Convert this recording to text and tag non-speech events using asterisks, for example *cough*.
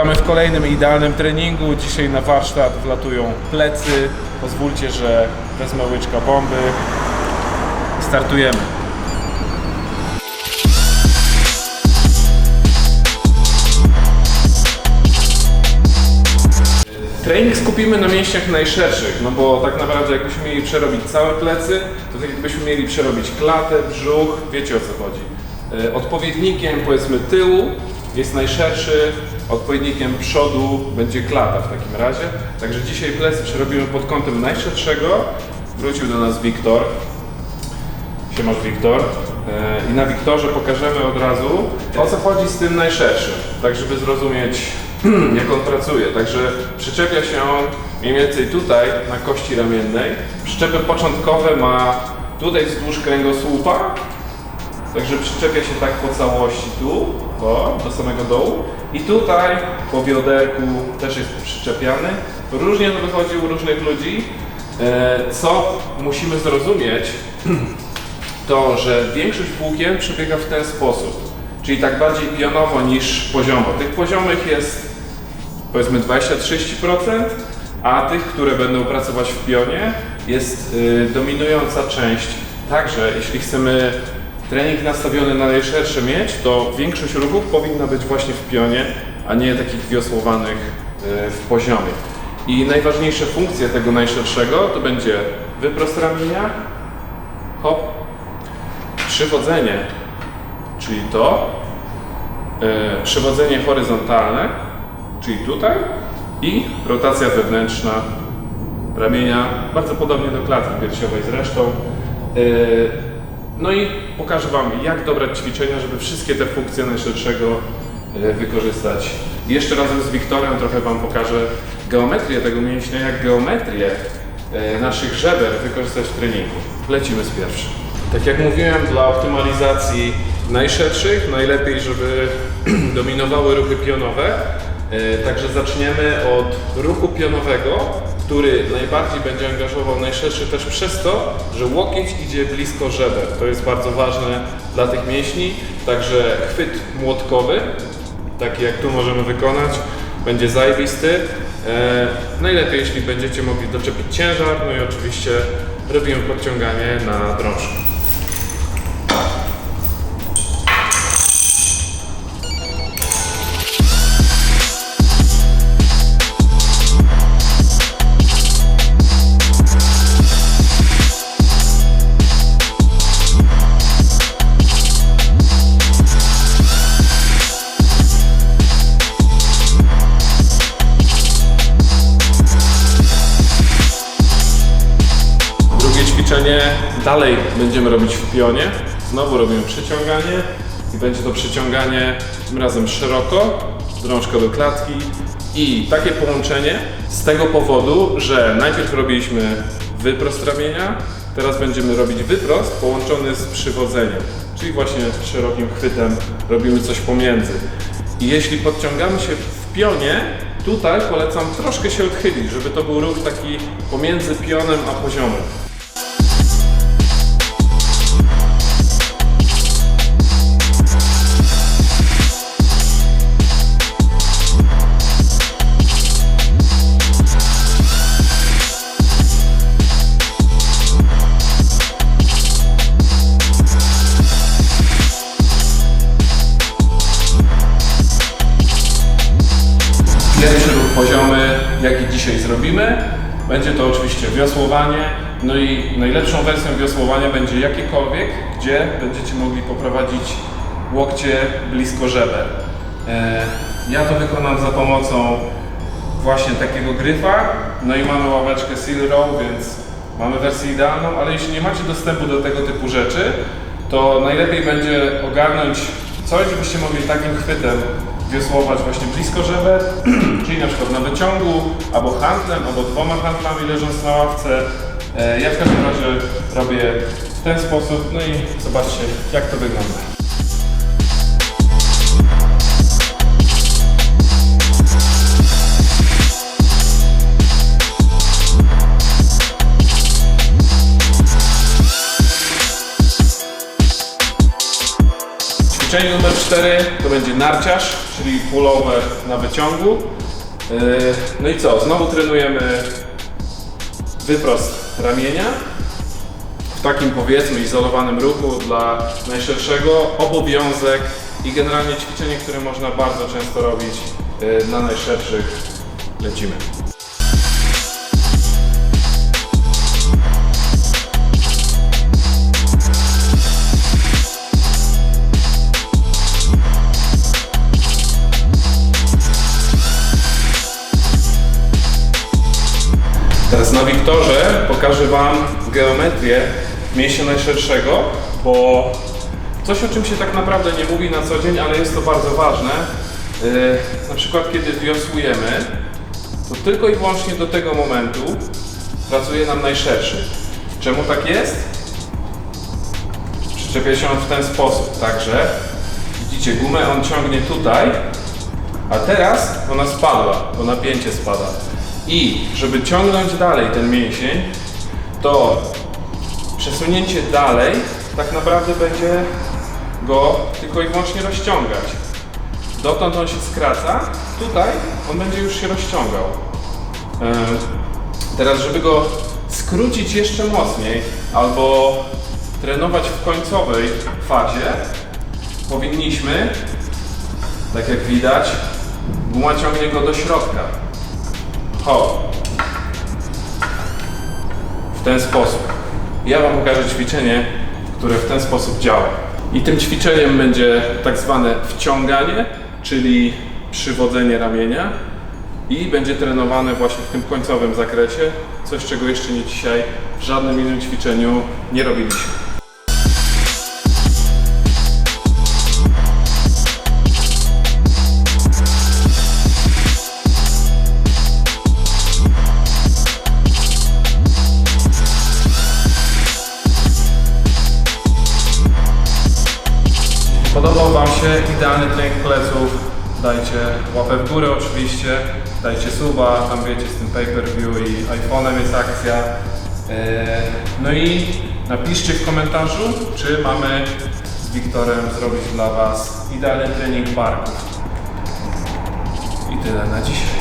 Witamy w kolejnym idealnym treningu. Dzisiaj na warsztat wlatują plecy. Pozwólcie, że wezmę łyczka bomby. Startujemy. Trening skupimy na mięśniach najszerszych, no bo tak naprawdę jakbyśmy mieli przerobić całe plecy, to tak jakbyśmy mieli przerobić klatę, brzuch, wiecie o co chodzi. E, Odpowiednikiem powiedzmy tyłu jest najszerszy, odpowiednikiem przodu będzie klata w takim razie. Także dzisiaj plecy przerobimy pod kątem najszerszego. Wrócił do nas Wiktor. Siemasz Wiktor. E, I na Wiktorze pokażemy od razu o co chodzi z tym najszerszym, tak żeby zrozumieć *clears throat* jak on pracuje. Także przyczepia się on mniej więcej tutaj na kości ramiennej. Przyczepy początkowe ma tutaj wzdłuż kręgosłupa, Także przyczepia się tak po całości tu, do samego dołu. I tutaj po bioderku też jest przyczepiany. Różnie to wychodzi u różnych ludzi. E, Co musimy zrozumieć, *clears throat* to że większość włókien przebiega w ten sposób. Czyli tak bardziej pionowo niż poziomo. Tych poziomych jest powiedzmy 20-30%, a tych, które będą pracować w pionie jest y, dominująca część. Także jeśli chcemy trening nastawiony na najszersze mieć, to większość ruchów powinna być właśnie w pionie, a nie takich wiosłowanych y, w poziomie. I najważniejsze funkcje tego najszerszego to będzie wyprost ramienia, hop, przywodzenie, czyli to, y, przywodzenie horyzontalne, czyli tutaj i rotacja wewnętrzna ramienia, bardzo podobnie do klatki piersiowej zresztą. Yy, No i pokażę Wam, jak dobrać ćwiczenia, żeby wszystkie te funkcje najszerszego yy, wykorzystać. Jeszcze razem z Wiktorem trochę Wam pokażę geometrię tego mięśnia, jak geometrię yy, naszych żeber wykorzystać w treningu. Lecimy z pierwszym. Tak jak mówiłem, dla optymalizacji najszerszych najlepiej, żeby *clears throat* dominowały ruchy pionowe. E, Także zaczniemy od ruchu pionowego, który najbardziej będzie angażował najszerszy też przez to, że łokieć idzie blisko żeber. To jest bardzo ważne dla tych mięśni. Także chwyt młotkowy, taki jak tu możemy wykonać, będzie zajebisty. E, najlepiej, jeśli będziecie mogli doczepić ciężar, no i oczywiście robimy podciąganie na drążku. Dalej będziemy robić w pionie. Znowu robimy przyciąganie i będzie to przyciąganie tym razem szeroko, drążko do klatki i takie połączenie z tego powodu, że najpierw robiliśmy wyprost ramienia, teraz będziemy robić wyprost połączony z przywodzeniem, czyli właśnie szerokim chwytem robimy coś pomiędzy. I jeśli podciągamy się w pionie, tutaj polecam troszkę się odchylić, żeby to był ruch taki pomiędzy pionem a poziomem. Będzie to oczywiście wiosłowanie. No i najlepszą wersją wiosłowania będzie jakiekolwiek, gdzie będziecie mogli poprowadzić łokcie blisko żeber. E, Ja to wykonam za pomocą właśnie takiego gryfa. No i mamy ławeczkę Seal Row, więc mamy wersję idealną, ale jeśli nie macie dostępu do tego typu rzeczy, to najlepiej będzie ogarnąć coś, żebyście mogli takim chwytem wiosłować właśnie blisko żeber, *clears throat* czyli na przykład na wyciągu, albo handlem, albo dwoma handlami leżąc na ławce. E, Ja w każdym razie robię w ten sposób, no i zobaczcie jak to wygląda. Ćwiczenie numer 4 to będzie narciarz, czyli pullover na wyciągu. Yy, No i co? Znowu trenujemy wyprost ramienia w takim powiedzmy izolowanym ruchu dla najszerszego obowiązek i generalnie ćwiczenie, które można bardzo często robić yy, dla najszerszych. Lecimy. Pokażę Wam geometrię mięśnia najszerszego, bo coś o czym się tak naprawdę nie mówi na co dzień, ale jest to bardzo ważne. Yy, na przykład kiedy wiosłujemy, to tylko i wyłącznie do tego momentu pracuje nam najszerszy. Czemu tak jest? Przyczepia się on w ten sposób, także widzicie gumę on ciągnie tutaj, a teraz ona spadła, to napięcie spada. I żeby ciągnąć dalej ten mięsień, to przesunięcie dalej tak naprawdę będzie go tylko i wyłącznie rozciągać. Dotąd on się skraca, tutaj on będzie już się rozciągał. Em, Teraz, żeby go skrócić jeszcze mocniej albo trenować w końcowej fazie, powinniśmy, tak jak widać, guma ciągnie go do środka. Ho. W ten sposób. Ja Wam pokażę ćwiczenie, które w ten sposób działa. I tym ćwiczeniem będzie tak zwane wciąganie, czyli przywodzenie ramienia i będzie trenowane właśnie w tym końcowym zakresie, coś czego jeszcze nie dzisiaj w żadnym innym ćwiczeniu nie robiliśmy. Idealny trening pleców? Dajcie łapę w górę oczywiście, dajcie suba, tam wiecie z tym pay-per-view i iPhone'em jest akcja. Eee, No i napiszcie w komentarzu, czy mamy z Wiktorem zrobić dla Was idealny trening barków. I tyle na dzisiaj.